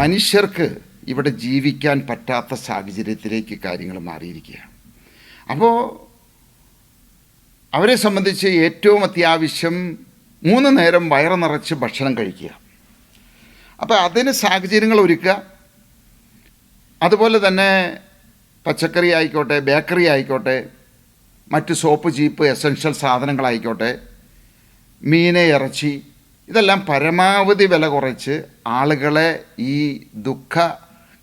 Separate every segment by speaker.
Speaker 1: മനുഷ്യർക്ക് ഇവിടെ ജീവിക്കാൻ പറ്റാത്ത സാഹചര്യത്തിലേക്ക് കാര്യങ്ങൾ മാറിയിരിക്കുകയാണ്. അപ്പോൾ അവരെ സംബന്ധിച്ച് ഏറ്റവും അത്യാവശ്യം മൂന്ന് നേരം വയറ് നിറച്ച് ഭക്ഷണം കഴിക്കുക. അപ്പോൾ അതിന് സാഹചര്യങ്ങൾ ഒരുക്കുക. അതുപോലെ തന്നെ പച്ചക്കറി ആയിക്കോട്ടെ ബേക്കറി ആയിക്കോട്ടെ മറ്റ് സോപ്പ് ചീപ്പ് എസൻഷ്യൽ സാധനങ്ങളായിക്കോട്ടെ മീനെ ഇറച്ചി ഇതെല്ലാം പരമാവധി വില കുറച്ച് ആളുകളെ ഈ ദുഃഖ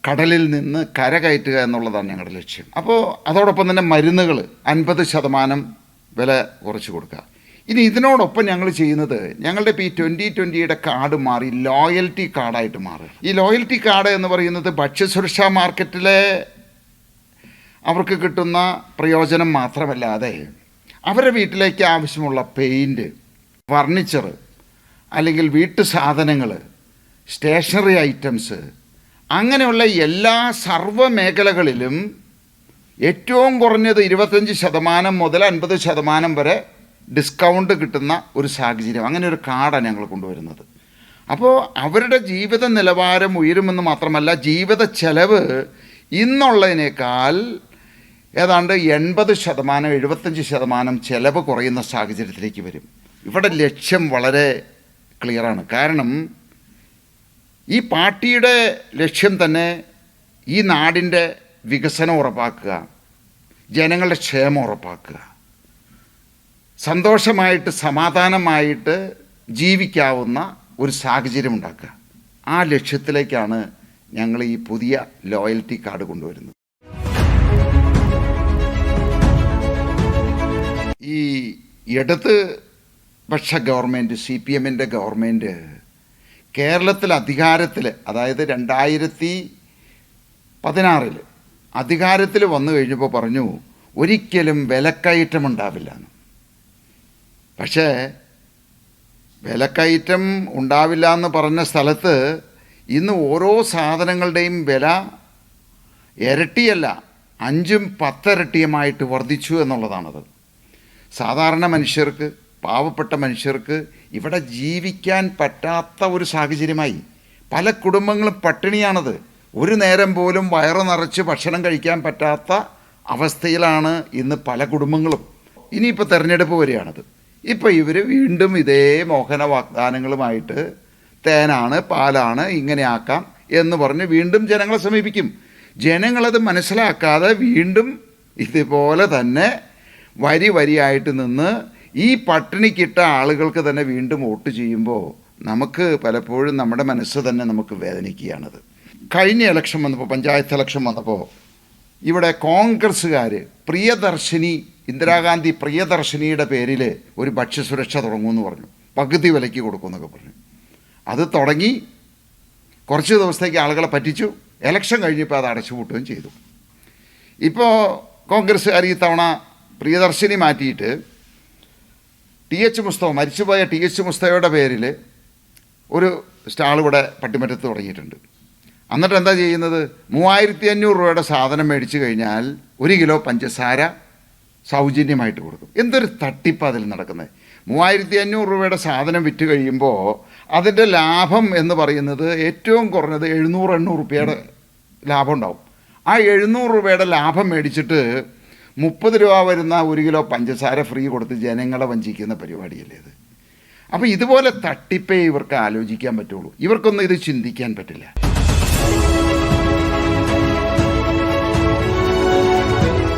Speaker 1: കടലിൽ നിന്ന് കരകയറ്റുക എന്നുള്ളതാണ് ഞങ്ങളുടെ ലക്ഷ്യം. അപ്പോൾ അതോടൊപ്പം തന്നെ മരുന്നുകൾ അൻപത് ശതമാനം വില കുറച്ച് കൊടുക്കുക. ഇനി ഇതിനോടൊപ്പം ഞങ്ങൾ ചെയ്യുന്നത് ഞങ്ങളുടെ ഇപ്പോൾ ഈ ട്വന്റി ട്വന്റിയുടെ കാർഡ് മാറി ലോയൽറ്റി കാർഡായിട്ട് മാറുക. ഈ ലോയൽറ്റി കാർഡ് എന്ന് പറയുന്നത് ഭക്ഷ്യസുരക്ഷാ മാർക്കറ്റിലെ അവർക്ക് കിട്ടുന്ന പ്രയോജനം മാത്രമല്ലാതെ അവരുടെ വീട്ടിലേക്ക് ആവശ്യമുള്ള പെയിന്റ് ഫർണിച്ചർ അല്ലെങ്കിൽ വീട്ടു സാധനങ്ങൾ സ്റ്റേഷനറി ഐറ്റംസ് അങ്ങനെയുള്ള എല്ലാ സർവ മേഖലകളിലും ഏറ്റവും കുറഞ്ഞത് ഇരുപത്തഞ്ച് ശതമാനം മുതൽ അൻപത് ശതമാനം വരെ ഡിസ്കൗണ്ട് കിട്ടുന്ന ഒരു സാഹചര്യം. അങ്ങനെ ഒരു കാർഡാണ് ഞങ്ങൾ കൊണ്ടുവരുന്നത്. അപ്പോൾ അവരുടെ ജീവിത നിലവാരം ഉയരുമെന്ന് മാത്രമല്ല ജീവിത ചെലവ് ഇന്നുള്ളതിനേക്കാൾ ഏതാണ്ട് എൺപത് ശതമാനം എഴുപത്തഞ്ച് ശതമാനം ചെലവ് കുറയുന്ന സാഹചര്യത്തിലേക്ക് വരും. ഇവിടെ ലക്ഷ്യം വളരെ ക്ലിയറാണ്. കാരണം ഈ പാർട്ടിയുടെ ലക്ഷ്യം തന്നെ ഈ നാടിന്റെ വികസനം ഉറപ്പാക്കുക ജനങ്ങളുടെ ക്ഷേമം ഉറപ്പാക്കുക. സന്തോഷമായിട്ട് സമാധാനമായിട്ട് ജീവിക്കാവുന്ന ഒരു സാഹചര്യം ഉണ്ടാക്കുക. ആ ലക്ഷ്യത്തിലേക്കാണ് ഞങ്ങൾ ഈ പുതിയ ലോയൽറ്റി കാർഡ് കൊണ്ടുവരുന്നത്. ഈ ഇടത് പക്ഷ ഗവൺമെന്റ് സി പി എമ്മിന്റെ ഗവൺമെന്റ് കേരളത്തിൽ അധികാരത്തിൽ അതായത് രണ്ടായിരത്തി പതിനാറിൽ അധികാരത്തിൽ വന്നു കഴിഞ്ഞപ്പോൾ പറഞ്ഞു ഒരിക്കലും വിലക്കയറ്റം ഉണ്ടാവില്ല എന്ന്. പക്ഷേ വിലക്കയറ്റം ഉണ്ടാവില്ല എന്ന് പറഞ്ഞ സ്ഥലത്ത് ഇന്ന് ഓരോ സാധനങ്ങളുടെയും വില ഇരട്ടിയല്ല അഞ്ചും പത്തിരട്ടിയുമായിട്ട് വർദ്ധിച്ചു എന്നുള്ളതാണത്. സാധാരണ മനുഷ്യർക്ക് പാവപ്പെട്ട മനുഷ്യർക്ക് ഇവിടെ ജീവിക്കാൻ പറ്റാത്ത ഒരു സാഹചര്യമായി. പല കുടുംബങ്ങളും പട്ടിണിയാണത്. ഒരു നേരം പോലും വയറ് നിറച്ച് ഭക്ഷണം കഴിക്കാൻ പറ്റാത്ത അവസ്ഥയിലാണ് ഇന്ന് പല കുടുംബങ്ങളും. ഇനിയിപ്പോൾ തെരഞ്ഞെടുപ്പ് വരികയാണത്. ഇപ്പോൾ ഇവർ വീണ്ടും ഇതേ മോഹന വാഗ്ദാനങ്ങളുമായിട്ട് തേനാണ് പാലാണ് ഇങ്ങനെയാക്കാം എന്ന് പറഞ്ഞ് വീണ്ടും ജനങ്ങളെ സമീപിക്കും. ജനങ്ങളത് മനസ്സിലാക്കാതെ വീണ്ടും ഇതുപോലെ തന്നെ വരി വരിയായിട്ട് നിന്ന് ഈ പട്ടിണിക്കിട്ട ആളുകൾക്ക് തന്നെ വീണ്ടും വോട്ട് ചെയ്യുമ്പോൾ നമുക്ക് പലപ്പോഴും നമ്മുടെ മനസ്സ് തന്നെ നമുക്ക് വേദനിക്കുകയാണത്. കഴിഞ്ഞ ഇലക്ഷൻ വന്നപ്പോൾ പഞ്ചായത്ത് ഇലക്ഷൻ വന്നപ്പോൾ ഇവിടെ കോൺഗ്രസ്സുകാർ പ്രിയദർശിനി ഇന്ദിരാഗാന്ധി പ്രിയദർശിനിയുടെ പേരിൽ ഒരു ഭക്ഷ്യസുരക്ഷ തുടങ്ങുമെന്ന് പറഞ്ഞു. പകുതി വിലയ്ക്ക് കൊടുക്കുമെന്നൊക്കെ പറഞ്ഞു. അത് തുടങ്ങി കുറച്ച് ദിവസത്തേക്ക് ആളുകളെ പറ്റിച്ചു. ഇലക്ഷൻ കഴിഞ്ഞപ്പോൾ അത് അടച്ചുപൂട്ടുകയും ചെയ്തു. ഇപ്പോൾ കോൺഗ്രസ്സുകാർ ഈ തവണ പ്രിയദർശിനി മാറ്റിയിട്ട് ടി എച്ച് മുസ്തഫ മരിച്ചുപോയ ടി എച്ച് മുസ്തഫയുടെ പേരിൽ ഒരു സ്റ്റാൾ ഇവിടെ പട്ടിമറ്റത്ത് തുടങ്ങിയിട്ടുണ്ട്. എന്നിട്ട് എന്താ ചെയ്യുന്നത്? മൂവായിരത്തി അഞ്ഞൂറ് രൂപയുടെ സാധനം മേടിച്ചു കഴിഞ്ഞാൽ ഒരു കിലോ പഞ്ചസാര സൗജന്യമായിട്ട് കൊടുക്കും. എന്തൊരു തട്ടിപ്പ് അതിൽ നടക്കുന്നത്? മൂവായിരത്തി അഞ്ഞൂറ് രൂപയുടെ സാധനം വിറ്റ് കഴിയുമ്പോൾ അതിന്റെ ലാഭം എന്ന് പറയുന്നത് ഏറ്റവും കുറഞ്ഞത് എഴുന്നൂറ് എണ്ണൂറ് രൂപയുടെ ലാഭം ഉണ്ടാവും. ആ എഴുന്നൂറ് രൂപയുടെ ലാഭം മേടിച്ചിട്ട് മുപ്പത് രൂപ വരുന്ന ഒരു കിലോ പഞ്ചസാര ഫ്രീ കൊടുത്ത് ജനങ്ങളെ വഞ്ചിക്കുന്ന പരിപാടിയല്ലേ ഇത്? അപ്പോൾ ഇതുപോലെ തട്ടിപ്പേ ഇവർക്ക് ആലോചിക്കാൻ പറ്റുള്ളൂ. ഇവർക്കൊന്നും ഇത് ചിന്തിക്കാൻ പറ്റില്ല.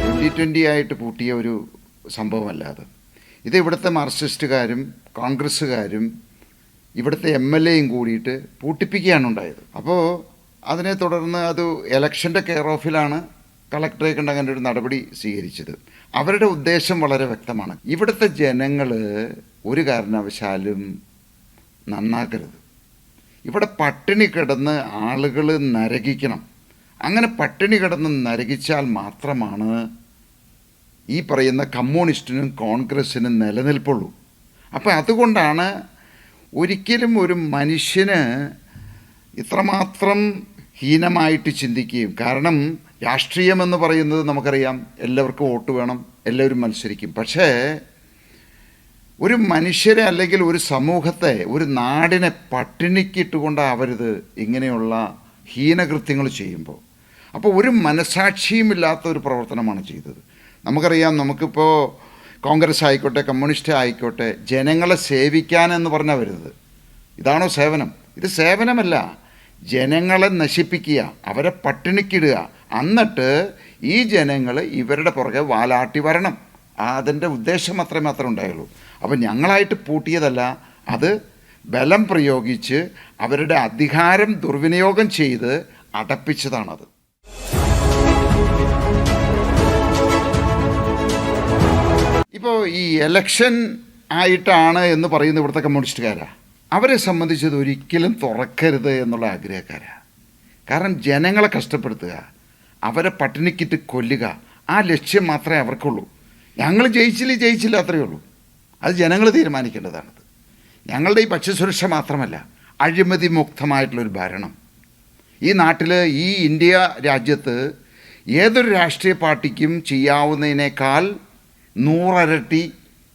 Speaker 1: ട്വന്റി ട്വന്റി ആയിട്ട് പൂട്ടിയ ഒരു സംഭവമല്ലാതെ ഇത് ഇവിടുത്തെ മാർക്സിസ്റ്റുകാരും കോൺഗ്രസ്സുകാരും ഇവിടുത്തെ എം എൽ എയും കൂടിയിട്ട് പൂട്ടിപ്പിക്കുകയാണ് ഉണ്ടായത്. അപ്പോൾ അതിനെ തുടർന്ന് അത് എലക്ഷന്റെ കെയർ ഓഫിലാണ് കളക്ടറെ കണ്ട് അങ്ങനെ ഒരു നടപടി സ്വീകരിച്ചത്. അവരുടെ ഉദ്ദേശം വളരെ വ്യക്തമാണ്. ഇവിടുത്തെ ജനങ്ങൾ ഒരു കാരണവശാലും നന്നാക്കരുത്. ഇവിടെ പട്ടിണി കിടന്ന് ആളുകൾ നരകിക്കണം. അങ്ങനെ പട്ടിണി കിടന്ന് നരകിച്ചാൽ മാത്രമാണ് ഈ പറയുന്ന കമ്മ്യൂണിസ്റ്റിനും കോൺഗ്രസ്സിനും നിലനിൽപ്പുള്ളൂ. അപ്പോൾ അതുകൊണ്ടാണ് ഒരിക്കലും ഒരു മനുഷ്യന് ഇത്രമാത്രം ഹീനമായിട്ട് ചിന്തിക്കുകയും കാരണം രാഷ്ട്രീയമെന്ന് പറയുന്നത് നമുക്കറിയാം എല്ലാവർക്കും വോട്ട് വേണം എല്ലാവരും മത്സരിക്കും. പക്ഷേ ഒരു മനുഷ്യരെ അല്ലെങ്കിൽ ഒരു സമൂഹത്തെ ഒരു നാടിനെ പട്ടിണിക്കിട്ടുകൊണ്ടാവരുത് ഇങ്ങനെയുള്ള ഹീനകൃത്യങ്ങൾ ചെയ്യുമ്പോൾ. അപ്പോൾ ഒരു മനസാക്ഷിയുമില്ലാത്ത ഒരു പ്രവർത്തനമാണ് ചെയ്തത്. നമുക്കറിയാം നമുക്കിപ്പോൾ കോൺഗ്രസ് ആയിക്കോട്ടെ കമ്മ്യൂണിസ്റ്റ് ആയിക്കോട്ടെ ജനങ്ങളെ സേവിക്കാൻ എന്ന് പറഞ്ഞാൽ വരുന്നത്. ഇതാണോ സേവനം? ഇത് സേവനമല്ല. ജനങ്ങളെ നശിപ്പിക്കുക അവരെ പട്ടിണിക്കിടുക. എന്നിട്ട് ഈ ജനങ്ങൾ ഇവരുടെ പുറകെ വാലാട്ടി വരണം. അതിന്റെ ഉദ്ദേശം അത്രയും മാത്രമേ ഉണ്ടായുള്ളൂ. അപ്പം ഞങ്ങളായിട്ട് പൂട്ടിയതല്ല അത് ബലം പ്രയോഗിച്ച് അവരുടെ അധികാരം ദുർവിനിയോഗം ചെയ്ത് അടപ്പിച്ചതാണത്. ഇപ്പോൾ ഈ എലക്ഷൻ ആയിട്ടാണ് എന്ന് പറയുന്ന ഇവിടുത്തെ കമ്മ്യൂണിസ്റ്റുകാരാ? അവരെ സംബന്ധിച്ചത് ഒരിക്കലും തുറക്കരുത് എന്നുള്ള ആഗ്രഹക്കാരാണ് കാരണം ജനങ്ങളെ കഷ്ടപ്പെടുത്തുക അവരെ പട്ടിണിക്കിട്ട് കൊല്ലുക ആ ലക്ഷ്യം മാത്രമേ അവർക്കുള്ളൂ. ഞങ്ങൾ ജയിച്ചില്ല ജയിച്ചില്ല അത്രയേ ഉള്ളൂ. അത് ജനങ്ങൾ തീരുമാനിക്കേണ്ടതാണത് ഞങ്ങളുടെ ഈ ഭക്ഷ്യസുരക്ഷ മാത്രമല്ല അഴിമതി മുക്തമായിട്ടുള്ളൊരു ഭരണം. ഈ നാട്ടിൽ ഈ ഇന്ത്യ രാജ്യത്ത് ഏതൊരു രാഷ്ട്രീയ പാർട്ടിക്കും ചെയ്യാവുന്നതിനേക്കാൾ നൂറരട്ടി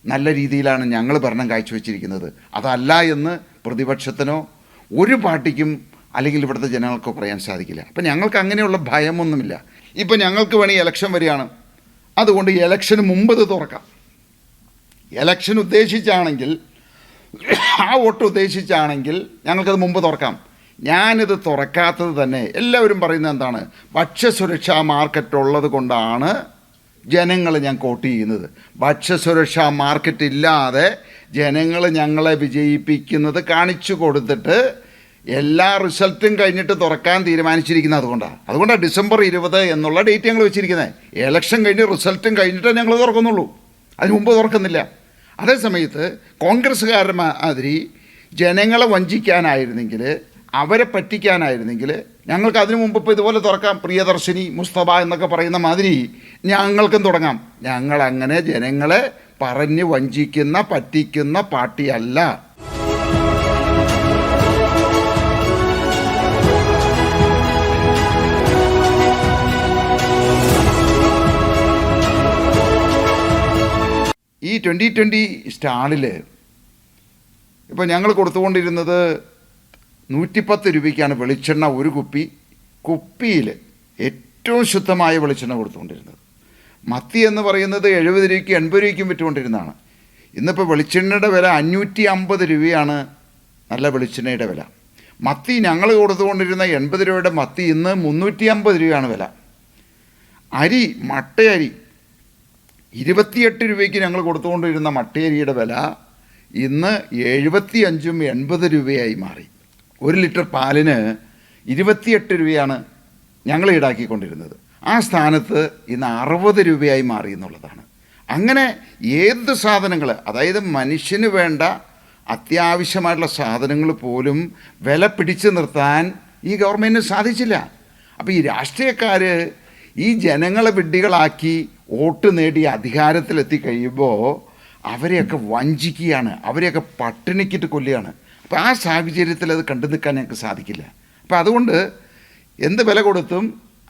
Speaker 1: നല്ല രീതിയിലാണ് ഞങ്ങൾ ഭരണം കാഴ്ചവെച്ചിരിക്കുന്നത്. അതല്ല എന്ന് പ്രതിപക്ഷത്തിനോ ഒരു പാർട്ടിക്കും അല്ലെങ്കിൽ ഇവിടുത്തെ ജനങ്ങൾക്കോ പറയാൻ സാധിക്കില്ല. അപ്പം ഞങ്ങൾക്ക് അങ്ങനെയുള്ള ഭയമൊന്നുമില്ല. ഇപ്പം ഞങ്ങൾക്ക് വേണമെങ്കിൽ ഇലക്ഷൻ വരികയാണ് അതുകൊണ്ട് ഇലക്ഷന് മുമ്പ് ഇത് തുറക്കാം. ഇലക്ഷൻ ഉദ്ദേശിച്ചാണെങ്കിൽ ആ വോട്ട് ഉദ്ദേശിച്ചാണെങ്കിൽ ഞങ്ങൾക്കത് മുമ്പ് തുറക്കാം. ഞാനിത് തുറക്കാത്തത് തന്നെ എല്ലാവരും പറയുന്നത് എന്താണ്? ഭക്ഷ്യസുരക്ഷാ മാർക്കറ്റ് ഉള്ളത് കൊണ്ടാണ് ജനങ്ങൾ ഞാൻ കോട്ട് ചെയ്യുന്നത്. ഭക്ഷ്യസുരക്ഷാ മാർക്കറ്റ് ഇല്ലാതെ ജനങ്ങൾ ഞങ്ങളെ വിജയിപ്പിക്കുന്നത് കാണിച്ചു കൊടുത്തിട്ട് എല്ലാ റിസൾട്ടും കഴിഞ്ഞിട്ട് തുറക്കാൻ തീരുമാനിച്ചിരിക്കുന്നത് അതുകൊണ്ടാണ് അതുകൊണ്ടാണ് ഡിസംബർ ഇരുപത് എന്നുള്ള ഡേറ്റ് ഞങ്ങൾ വെച്ചിരിക്കുന്നത് ഇലക്ഷൻ കഴിഞ്ഞ് റിസൾട്ടും കഴിഞ്ഞിട്ടേ ഞങ്ങൾ തുറക്കുന്നുള്ളൂ. അതിന് മുമ്പ് തുറക്കുന്നില്ല. അതേ സമയത്ത് ജനങ്ങളെ വഞ്ചിക്കാനായിരുന്നെങ്കിൽ അവരെ പറ്റിക്കാനായിരുന്നെങ്കിൽ ഞങ്ങൾക്ക് അതിനു മുമ്പ് ഇപ്പോൾ ഇതുപോലെ തുറക്കാം. പ്രിയദർശിനി മുസ്തഫ എന്നൊക്കെ പറയുന്ന മാതിരി ഞങ്ങൾക്കും തുടങ്ങാം. ഞങ്ങൾ അങ്ങനെ ജനങ്ങളെ പറഞ്ഞ് വഞ്ചിക്കുന്ന പറ്റിക്കുന്ന പാർട്ടിയല്ല. ഈ ട്വന്റി ട്വന്റി സ്റ്റാളിൽ ഇപ്പോൾ ഞങ്ങൾ കൊടുത്തുകൊണ്ടിരുന്നത് നൂറ്റിപ്പത്ത് രൂപയ്ക്കാണ് വെളിച്ചെണ്ണ ഒരു കുപ്പി കുപ്പിയിൽ ഏറ്റവും ശുദ്ധമായ വെളിച്ചെണ്ണ കൊടുത്തുകൊണ്ടിരുന്നത്. മത്തി എന്ന് പറയുന്നത് എഴുപത് രൂപയ്ക്ക് എൺപത് രൂപയ്ക്കും വിറ്റുകൊണ്ടിരുന്നതാണ്. ഇന്നിപ്പോൾ വെളിച്ചെണ്ണയുടെ വില അഞ്ഞൂറ്റി അമ്പത് രൂപയാണ് നല്ല വെളിച്ചെണ്ണയുടെ വില. മത്തി ഞങ്ങൾ കൊടുത്തുകൊണ്ടിരുന്ന എൺപത് രൂപയുടെ മത്തി ഇന്ന് മുന്നൂറ്റി അമ്പത് രൂപയാണ് വില. അരി മട്ടയരി ഇരുപത്തിയെട്ട് രൂപയ്ക്ക് ഞങ്ങൾ കൊടുത്തുകൊണ്ടിരുന്ന മട്ടയരിയുടെ വില ഇന്ന് എഴുപത്തി അഞ്ചും എൺപത് രൂപയായി മാറി. ഒരു ലിറ്റർ പാലിന് ഇരുപത്തിയെട്ട് രൂപയാണ് ഞങ്ങൾ ഈടാക്കിക്കൊണ്ടിരുന്നത്. ആ സ്ഥാനത്ത് ഇന്ന് അറുപത് രൂപയായി മാറി എന്നുള്ളതാണ്. അങ്ങനെ ഏത് സാധനങ്ങൾ അതായത് മനുഷ്യന് വേണ്ട അത്യാവശ്യമായിട്ടുള്ള സാധനങ്ങൾ പോലും വില പിടിച്ചു നിർത്താൻ ഈ ഗവൺമെന്റിന് സാധിച്ചില്ല. അപ്പോൾ ഈ രാഷ്ട്രീയക്കാർ ഈ ജനങ്ങളെ വിഡ്ഢികളാക്കി വോട്ട് നേടി അധികാരത്തിലെത്തി കഴിയുമ്പോൾ അവരെയൊക്കെ വഞ്ചിക്കുകയാണ്. അവരെയൊക്കെ പട്ടിണിക്കിട്ട് കൊല്ലുകയാണ്. അപ്പോൾ ആ സാഹചര്യത്തിൽ അത് കണ്ടു നിൽക്കാൻ ഞങ്ങൾക്ക് സാധിക്കില്ല. അപ്പോൾ അതുകൊണ്ട് എന്ത് വില കൊടുത്തും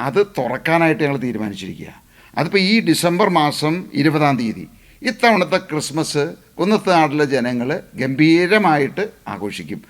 Speaker 1: അത് തുറക്കാനായിട്ട് ഞങ്ങൾ തീരുമാനിച്ചിരിക്കുക. അതിപ്പോൾ ഈ ഡിസംബർ മാസം ഇരുപതാം തീയതി ഇത്തവണത്തെ ക്രിസ്മസ് കുന്നത്ത് നാട്ടിലെ ജനങ്ങൾ ഗംഭീരമായിട്ട് ആഘോഷിക്കും.